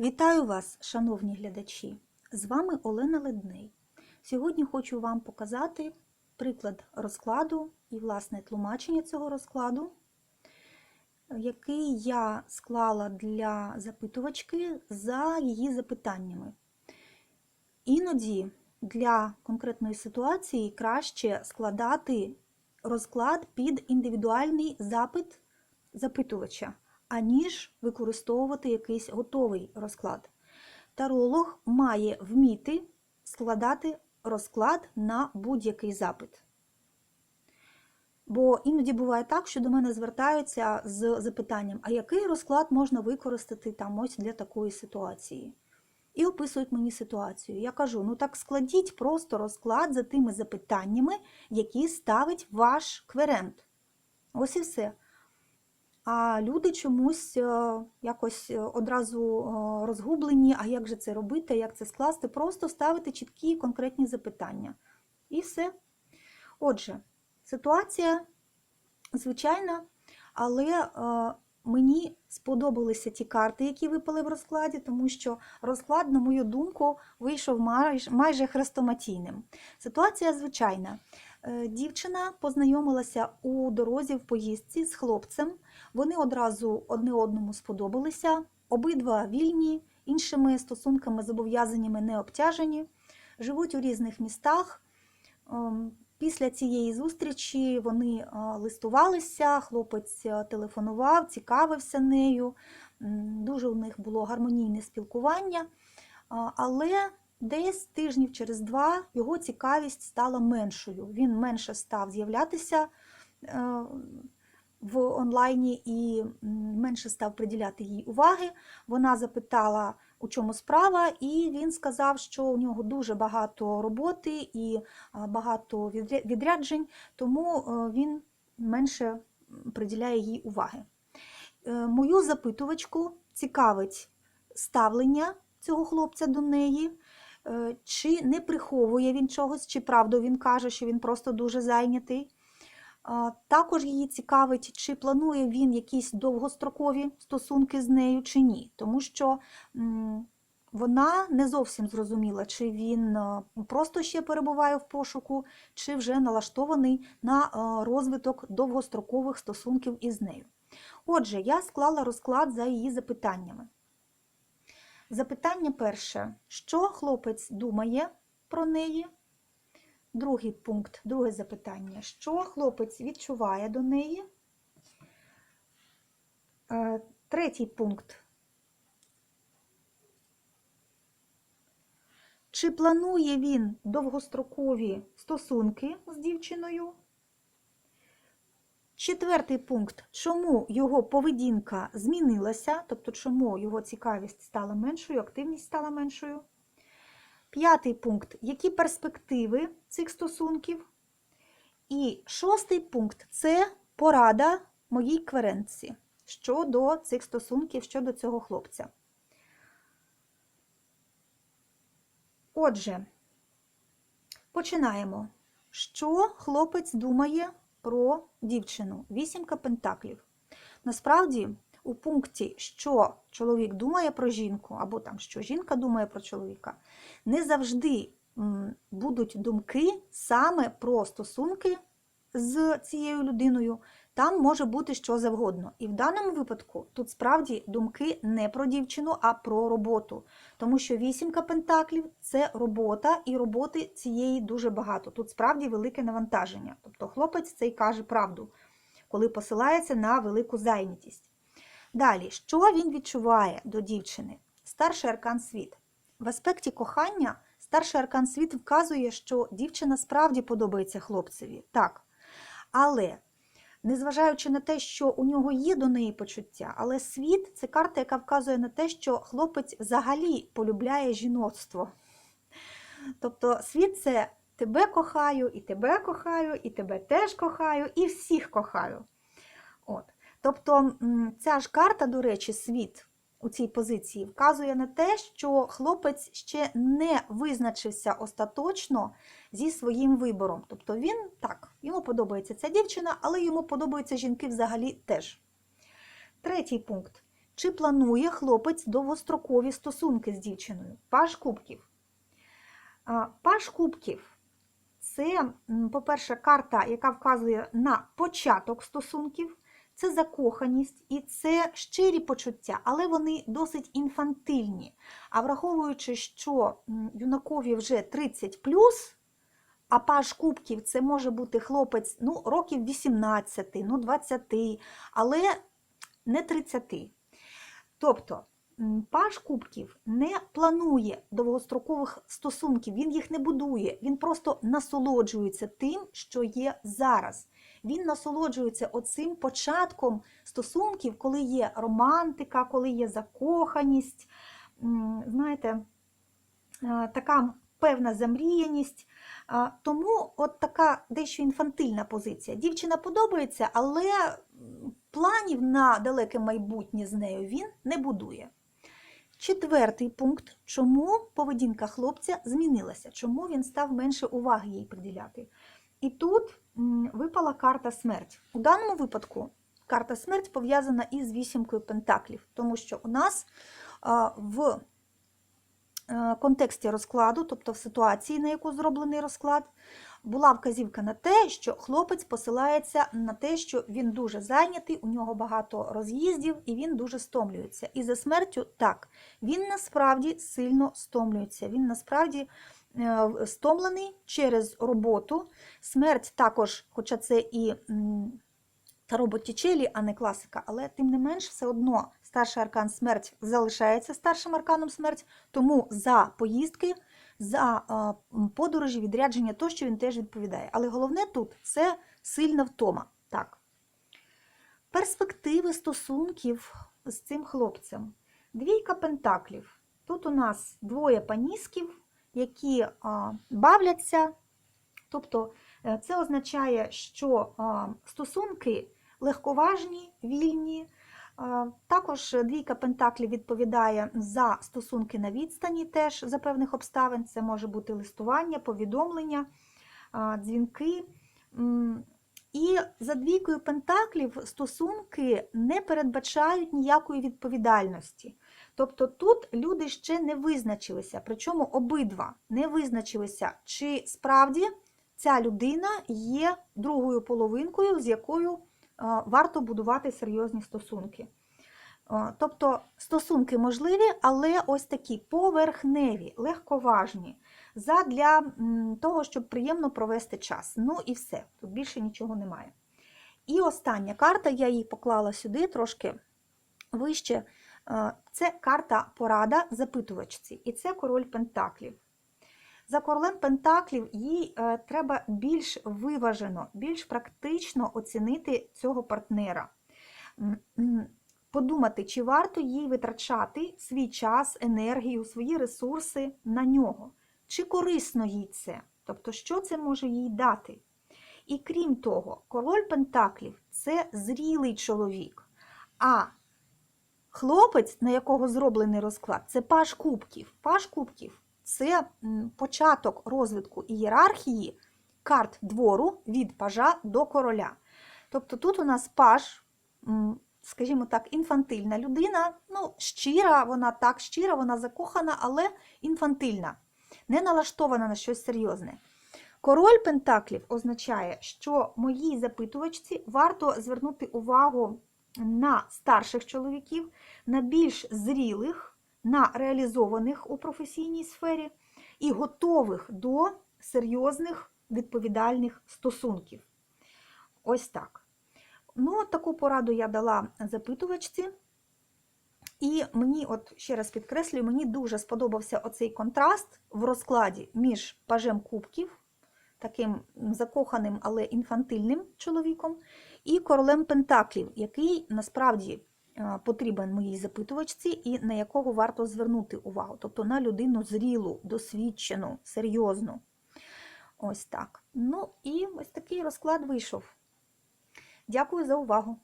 Вітаю вас, шановні глядачі! З вами Олена Ледней. Сьогодні хочу вам показати приклад розкладу і, власне, тлумачення цього розкладу, який я склала для запитувачки за її запитаннями. Іноді для конкретної ситуації краще складати розклад під індивідуальний запит запитувача, аніж використовувати якийсь готовий розклад. Таролог має вміти складати розклад на будь-який запит. Бо іноді буває так, що до мене звертаються з запитанням, а який розклад можна використати там ось для такої ситуації? І описують мені ситуацію. Я кажу: ну так складіть просто розклад за тими запитаннями, які ставить ваш кверент. Ось і все. А люди чомусь е, якось одразу е, розгублені, а як же це робити, як це скласти, просто ставити чіткі конкретні запитання. І все. Отже, ситуація звичайна, але е, мені сподобалися ті карти, які випали в розкладі, тому що розклад, на мою думку, вийшов майже хрестоматійним. Ситуація звичайна. Дівчина познайомилася у дорозі в поїздці з хлопцем. Вони одразу одне одному сподобалися, обидва вільні, іншими стосунками зобов'язаннями не обтяжені, живуть у різних містах. Після цієї зустрічі вони листувалися, хлопець телефонував, цікавився нею. Дуже у них було гармонійне спілкування, але десь тижнів через два його цікавість стала меншою. Він менше став з'являтися в онлайні і менше став приділяти їй уваги. Вона запитала, у чому справа, і він сказав, що у нього дуже багато роботи і багато відряджень, тому він менше приділяє їй уваги. Е, мою запитувачку цікавить ставлення цього хлопця до неї. Е, чи не приховує він чогось, чи правду він каже, що він просто дуже зайнятий. Також її цікавить, чи планує він якісь довгострокові стосунки з нею, чи ні. Тому що вона не зовсім зрозуміла, чи він просто ще перебуває в пошуку, чи вже налаштований на розвиток довгострокових стосунків із нею. Отже, я склала розклад за її запитаннями. Запитання перше: що хлопець думає про неї? Другий пункт, друге запитання. Що хлопець відчуває до неї? Е, третій пункт. Чи планує він довгострокові стосунки з дівчиною? Четвертий пункт. Чому його поведінка змінилася, тобто, чому його цікавість стала меншою, активність стала меншою? П'ятий пункт які перспективи цих стосунків? І шостий пункт це порада моїй кверенці щодо цих стосунків, щодо цього хлопця. Отже, починаємо. Що хлопець думає про дівчину? Вісімка пентаклів. Насправді, у пункті, що чоловік думає про жінку, або там, що жінка думає про чоловіка, не завжди будуть думки саме про стосунки з цією людиною. Там може бути що завгодно. І в даному випадку тут справді думки не про дівчину, а про роботу. Тому що вісімка пентаклів це робота, і роботи цієї дуже багато. Тут справді велике навантаження. Тобто хлопець цей каже правду, коли посилається на велику зайнятість. Далі, що він відчуває до дівчини? Старший аркан світ. В аспекті кохання старший аркан світ вказує, що дівчина справді подобається хлопцеві. Так. Але, незважаючи на те, що у нього є до неї почуття, але світ це карта, яка вказує на те, що хлопець взагалі полюбляє жіноцтво. Тобто світ це тебе кохаю, і тебе кохаю, і тебе теж кохаю, і всіх кохаю. От. Тобто ця ж карта, до речі, світ у цій позиції вказує на те, що хлопець ще не визначився остаточно зі своїм вибором. Тобто він так, йому подобається ця дівчина, але йому подобаються жінки взагалі теж. Третій пункт. чи планує хлопець довгострокові стосунки з дівчиною? Паш кубків. Паш кубків це, по-перше, карта, яка вказує на початок стосунків, це закоханість і це щирі почуття, але вони досить інфантильні. А враховуючи, що юнакові вже 30 а паж кубків це може бути хлопець ну, років 18, ну 20, але не 30. Тобто паж кубків не планує довгострокових стосунків, він їх не будує, він просто насолоджується тим, що є зараз. Він насолоджується оцим початком стосунків, коли є романтика, коли є закоханість, знаєте, така певна замріяність. Тому от така дещо інфантильна позиція. Дівчина подобається, але планів на далеке майбутнє з нею він не будує. Четвертий пункт, чому поведінка хлопця змінилася, чому він став менше уваги їй приділяти. І тут випала карта смерть. У даному випадку карта смерть пов'язана із вісімкою пентаклів, тому що у нас в е, контексті розкладу, тобто в ситуації, на яку зроблений розклад, була вказівка на те, що хлопець посилається на те, що він дуже зайнятий, у нього багато роз'їздів і він дуже стомлюється. І за смертю так, він насправді сильно стомлюється. Він насправді стомлений через роботу. Смерть також, хоча це і Таро Боттічелі, а не класика, але тим не менш, все одно старший аркан смерть залишається старшим арканом смерть, тому за поїздки, за е, подорожі, відрядження тощо він теж відповідає. Але головне тут це сильна втома. Так. Перспективи стосунків з цим хлопцем. Двійка пентаклів. Тут у нас двоє панісків, які бавляться. Тобто е, це означає, що стосунки легковажні, вільні. Також двійка пентаклів відповідає за стосунки на відстані, теж за певних обставин. Це може бути листування, повідомлення, дзвінки. І за двійкою пентаклів стосунки не передбачають ніякої відповідальності. Тобто тут люди ще не визначилися, причому обидва не визначилися, чи справді ця людина є другою половинкою, з якою е, варто будувати серйозні стосунки. Е, Тобто стосунки можливі, але ось такі поверхневі, легковажні, задля того, щоб приємно провести час. Ну і все, тут більше нічого немає. І остання карта, я її поклала сюди трошки вище. Е, Це карта порада запитувачці, і це король Пентаклів. За королем Пентаклів їй е, треба більш виважено, більш практично оцінити цього партнера. Подумати, чи варто їй витрачати свій час, енергію, свої ресурси на нього, чи корисно їй це, тобто, що це може їй дати. І крім того, король Пентаклів це зрілий чоловік. А хлопець, на якого зроблений розклад, це паж кубків. Паж кубків це початок розвитку ієрархії карт двору від пажа до короля. Тобто тут у нас паж, скажімо так, інфантильна людина, ну, щира, вона так щира, вона закохана, але інфантильна, не налаштована на щось серйозне. Король Пентаклів означає, що моїй запитувачці варто звернути увагу на старших чоловіків, на більш зрілих, на реалізованих у професійній сфері і готових до серйозних відповідальних стосунків. Ось так. Ну, от таку пораду я дала запитувачці. І мені, от ще раз підкреслюю, мені дуже сподобався оцей контраст в розкладі між пажем кубків, таким закоханим, але інфантильним чоловіком, і королем Пентаклів, який насправді е, потрібен моїй запитувачці і на якого варто звернути увагу. Тобто на людину зрілу, досвідчену, серйозну. Ось так. Ну і ось такий розклад вийшов. Дякую за увагу!